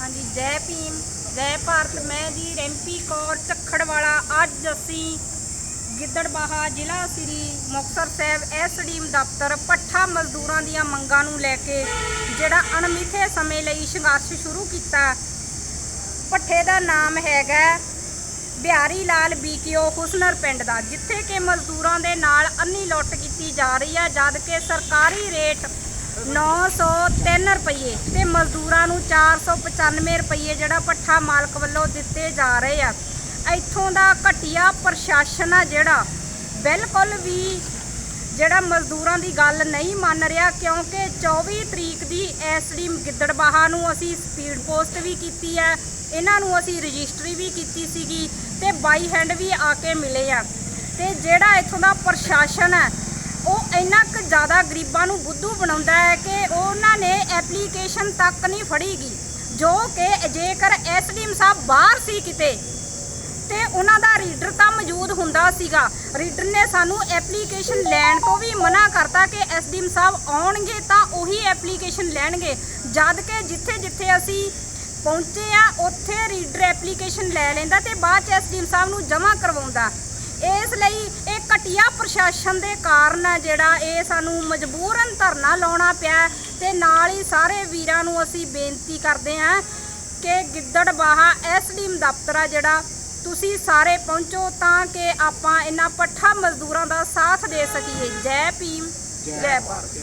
ਹਾਂਜੀ, ਜੈ ਭੀਮ, ਜੈ ਭਾਰਤ, ਮੈਂ ਜੀ ਰੈਂਪੀ ਕੌਰ ਝੱਖੜਵਾਲਾ ਅੱਜ ਅਸੀਂ ਗਿੱਦੜਬਾਹਾ ਜ਼ਿਲ੍ਹਾ ਸ੍ਰੀ ਮੁਕਤਸਰ ਸਾਹਿਬ ਐਸਡੀਐਮ ਦਫ਼ਤਰ ਪੱਠਾ ਮਜ਼ਦੂਰਾਂ ਦੀਆਂ ਮੰਗਾਂ ਨੂੰ ਲੈ ਕੇ, ਜਿਹੜਾ ਅਣਮਿੱਥੇ ਸਮੇਂ ਲਈ ਸੰਘਰਸ਼ ਸ਼ੁਰੂ ਕੀਤਾ। ਪੱਠੇ ਦਾ ਨਾਮ ਹੈਗਾ ਬਿਹਾਰੀ ਲਾਲ ਬੀਕੀਓ ਹੁਸਨਰ ਪਿੰਡ ਦਾ, ਜਿੱਥੇ ਕਿ ਮਜ਼ਦੂਰਾਂ ਦੇ ਨਾਲ ਅੰਨੀ ਲੁੱਟ ਕੀਤੀ ਜਾ ਰਹੀ ਹੈ, ਜਦ ਕਿ ਸਰਕਾਰੀ ਰੇਟ 903 ਰੁਪਏ ਤੇ ਮਜ਼ਦੂਰਾਂ ਨੂੰ 495 ਰੁਪਏ ਜਿਹੜਾ ਪੱਠਾ ਮਾਲਕ ਵੱਲੋਂ ਦਿੱਤੇ ਜਾ ਰਹੇ ਆ। ਇੱਥੋਂ ਦਾ ਘਟੀਆ ਪ੍ਰਸ਼ਾਸਨ ਆ ਜਿਹੜਾ ਬਿਲਕੁਲ ਵੀ ਜਿਹੜਾ ਮਜ਼ਦੂਰਾਂ ਦੀ ਗੱਲ ਨਹੀਂ ਮੰਨ ਰਿਹਾ ਕਿਉਂਕਿ 24 ਤਰੀਕ ਦੀ ਐਸਡੀ ਗਿੱਦੜਬਾਹਾ ਨੂੰ ਅਸੀਂ ਸਪੀਡ ਪੋਸਟ ਵੀ ਕੀਤੀ ਹੈ ਇਹਨਾਂ ਨੂੰ ਅਸੀਂ ਰਜਿਸਟਰੀ ਵੀ ਕੀਤੀ ਸੀਗੀ ਤੇ ਬਾਈ ਹੈਂਡ ਵੀ ਆ ਕੇ ਮਿਲੇ ਆ। ਤੇ ਜਿਹੜਾ ਇੱਥੋਂ ਦਾ ਪ੍ਰਸ਼ਾਸਨ ਹੈ ਇੰਨਾ ਕੁ ਜ਼ਿਆਦਾ ਗਰੀਬਾਂ ਨੂੰ ਬੁੱਧੂ ਬਣਾਉਂਦਾ ਹੈ ਕਿ ਉਹਨਾਂ ਨੇ ਐਪਲੀਕੇਸ਼ਨ ਤੱਕ ਨਹੀਂ ਫੜੀਗੀ, ਜੋ ਕਿ ਜੇਕਰ ਐਸਡੀਐਮ ਸਾਹਿਬ ਬਾਹਰ ਸੀ ਕਿਤੇ, ਤੇ ਉਹਨਾਂ ਦਾ ਰੀਡਰ ਤਾਂ ਮੌਜੂਦ ਹੁੰਦਾ ਸੀਗਾ। ਰੀਡਰ ਨੇ ਸਾਨੂੰ ਐਪਲੀਕੇਸ਼ਨ ਲੈਣ ਤੋਂ ਵੀ ਮਨਾ ਕਰਤਾ ਕਿ ਐਸਡੀਐਮ ਸਾਹਿਬ ਆਉਣਗੇ ਤਾਂ ਉਹੀ ਐਪਲੀਕੇਸ਼ਨ ਲੈਣਗੇ। ਜਦ ਕਿ ਜਿੱਥੇ ਜਿੱਥੇ ਅਸੀਂ ਪਹੁੰਚੇ ਆ, ਉੱਥੇ ਰੀਡਰ ਐਪਲੀਕੇਸ਼ਨ ਲੈ ਲੈਂਦਾ ਤੇ ਬਾਅਦ ਚ ਐਸਡੀਐਮ ਸਾਹਿਬ ਨੂੰ ਜਮ੍ਹਾਂ ਕਰਵਾਉਂਦਾ। ਇਸ ਲਈ ਘਟੀਆ ਪ੍ਰਸ਼ਾਸਨ ਦੇ ਕਾਰਨ ਆ ਜਿਹੜਾ ਇਹ ਸਾਨੂੰ ਮਜਬੂਰਨ ਧਰਨਾ ਲਾਉਣਾ ਪਿਆ ਤੇ ਨਾਲ ਹੀ ਸਾਰੇ ਵੀਰਾਂ ਨੂੰ ਅਸੀਂ ਬੇਨਤੀ ਕਰਦੇ ਹਾਂ ਕਿ ਗਿੱਦੜਬਾਹਾ ਐਸਡੀਐਮ ਦਫ਼ਤਰ ਆ ਜਿਹੜਾ, ਤੁਸੀਂ ਸਾਰੇ ਪਹੁੰਚੋ ਤਾਂ ਕਿ ਆਪਾਂ ਇਹਨਾਂ ਪੱਠਾ ਮਜ਼ਦੂਰਾਂ ਦਾ ਸਾਥ ਦੇ ਸਕੀਏ। ਜੈ ਭੀਮ, ਜੈ ਭਾਰਤ।